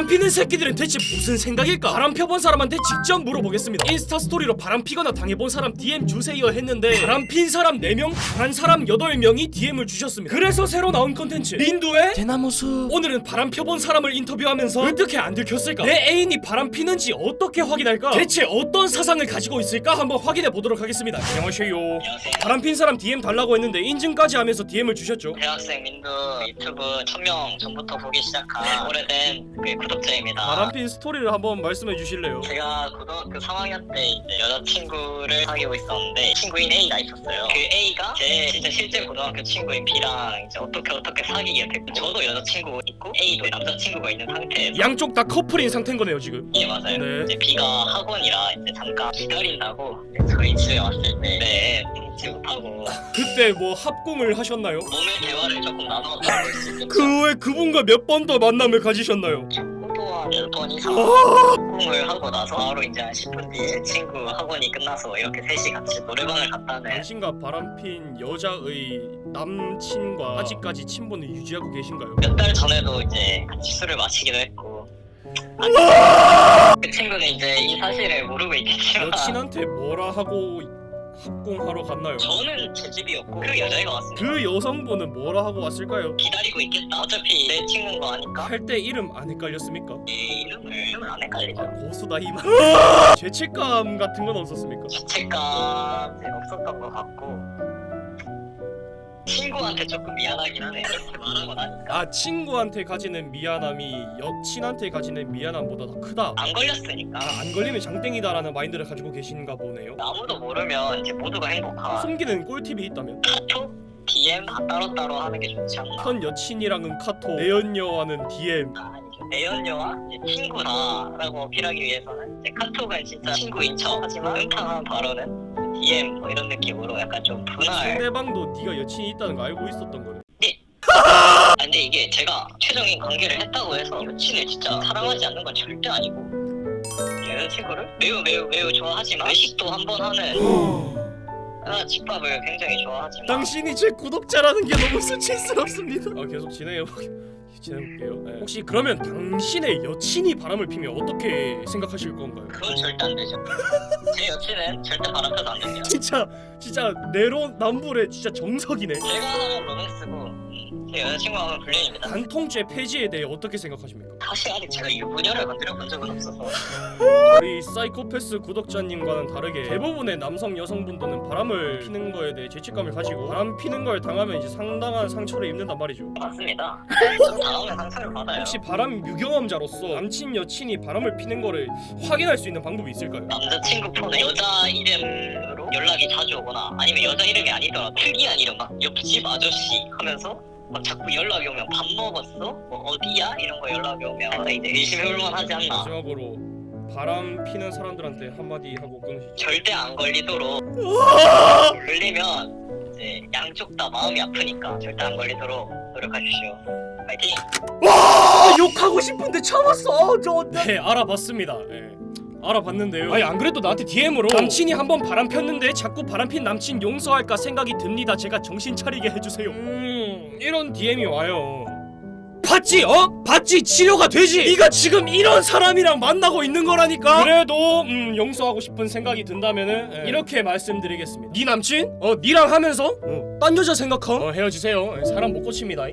바람 피는 새끼들은 대체 무슨 생각일까? 바람 펴본 사람한테 직접 물어보겠습니다. 인스타 스토리로 바람 피거나 당해본 사람 DM 주세요 했는데 바람 핀 사람 4명, 당한 사람 8명이 DM을 주셨습니다. 그래서 새로 나온 컨텐츠 린두의 대나무숲 오늘은 바람 펴본 사람을 인터뷰하면서 어떻게 안 들켰을까? 내 애인이 바람 피는지 어떻게 확인할까? 대체 어떤 사상을 가지고 있을까? 한번 확인해 보도록 하겠습니다. 안녕하세요. 안녕하세요. 바람 핀 사람 DM 달라고 했는데 인증까지 하면서 DM을 주셨죠. 대학생 민두 유튜브 1000명 전부터 보기 시작한 오래된 그 구독자입니다. 바람핀 스토리를 한번 말씀해 주실래요? 제가 고등학교 3학년 때 이제 여자친구를 사귀고 있었는데 친구인 A가 있었어요. 그 A가 제 진짜 실제 고등학교 친구인 B랑 이제 어떻게 어떻게 사귀게 됐고 저도 여자친구 있고 A도 남자친구가 있는 상태에서 양쪽 다 커플인 상태인 거네요 지금. 예 맞아요. 네. 이제 B가 학원이라 이제 잠깐 기다린다고 저희 집에 왔을 때 네, 지급하고 그때 뭐 합공을 하셨나요? 몸의 대화를 조금 나눠 나눌 수 있겠죠. 그 후에 그분과 몇 번 더 만남을 가지셨나요? 포도와 몇번 이상 아! 꿈을 하고 나서 바로 이제 한 10분 뒤에 제 친구 학원이 끝나서 이렇게 셋이 같이 노래방을 갔다는 당신과 바람핀 여자의 남친과 아직까지 친분을 유지하고 계신가요? 몇 달 전에도 이제 같이 술을 마시기도 했고 그 친구는 이제 이 사실을 모르고 있겠지만 여친한테 뭐라 하고 합공하러 갔나요? 저는 제 집이었고 그 여자애가 왔습니다 그 여성분은 뭐라 하고 왔을까요? 기다리고 있겠다 어차피 내 친구인 거 아니까 할 때 이름 안 헷갈렸습니까? 이 이름을 이름을 안 헷갈리죠 아 고수다 이만 죄책감 같은 건 없었습니까? 죄책감이 없었던 것 같고 친구한테 조금 미안하긴 하네. 이렇게 말하고 나니까. 아 친구한테 가지는 미안함이 여친한테 가지는 미안함보다 더 크다. 안 걸렸으니까. 아, 안 걸리면 장땡이다라는 마인드를 가지고 계신가 보네요. 아무도 모르면 이제 모두가 행복한 숨기는 꿀팁이 있다면? 카톡, DM? 다 따로따로 하는 게 좋지 않나? 현 여친이랑은 카톡, 내 연녀와는 DM. 아, 아니죠. 내연녀와? 이제 친구다라고 어필하기 위해서는 이제 카톡은 진짜 친구인 척. 하지만 음탕한 발언은 DM 뭐 이런 느낌으로 약간 좀 분할 상대방도 네가 여친이 있다는 거 알고 있었던 거네. 아, 근데 이게 제가 최종인 관계를 했다고 해서 여친을 진짜 사랑하지 않는 건 절대 아니고. 여자친구를 매우 매우 매우 좋아하지만 외식도 한 번 하는 아, 집밥을 굉장히 좋아하지만. 당신이 제 구독자라는 게 너무 수치스럽습니다. 아, 계속 진행해 진행해볼게요. 네. 혹시 그러면 당신의 여친이 바람을 피면 어떻게 생각하실 건가요? 그건 절대 안 되죠 제 여친은 절대 바람 펴도 안 됩니다 진짜 진짜 내로남불의 진짜 정석이네. 제가 하면 로맨스고 제 여자친구가 하면 불륜입니다 간통죄 폐지에 대해 어떻게 생각하십니까? 사실 아직 제가 유부녀를 건드려 본 적은 없어서 우리 사이코패스 구독자님과는 다르게 대부분의 남성 여성분들은 바람을 피는 거에 대해 죄책감을 가지고 바람 피는 걸 당하면 이제 상당한 상처를 입는단 말이죠. 맞습니다 좀 당하면 상처를 받아요 혹시 바람 유경험자로서 남친 여친이 바람을 피는 거를 확인할 수 있는 방법이 있을까요? 남자친구 폰에 여자 이름으로 연락이 자주 오거나 아니면 여자 이름이 아니더라도 특이한 이름 막 옆집 아저씨 하면서 막 자꾸 연락이 오면 밥 먹었어? 뭐 어디야? 이런 거 연락이 오면 이제 의심해볼만 하지 않나 마지막으로 바람 피는 사람들한테 한마디 하고 끊으시죠. 절대 안 걸리도록 걸리면 이제 양쪽 다 마음이 아프니까 절대 안 걸리도록 노력하십시오 파이팅! 아, 욕하고 싶은데 참았어. 저 네, 알아봤습니다. 네. 알아봤는데요. 아니 안 그래도 나한테 DM으로 남친이 한 번 바람 폈는데 자꾸 바람 핀 남친 용서할까 생각이 듭니다. 제가 정신 차리게 해주세요. 음 이런 DM이 와요. 봤지 어? 봤지 치료가 되지. 네가 지금 이런 사람이랑 만나고 있는 거라니까. 그래도 음 용서하고 싶은 생각이 든다면은 예, 이렇게 말씀드리겠습니다. 네 남친 어 니랑 하면서 어, 딴 여자 생각함? 어 헤어지세요. 예, 사람 못 고칩니다.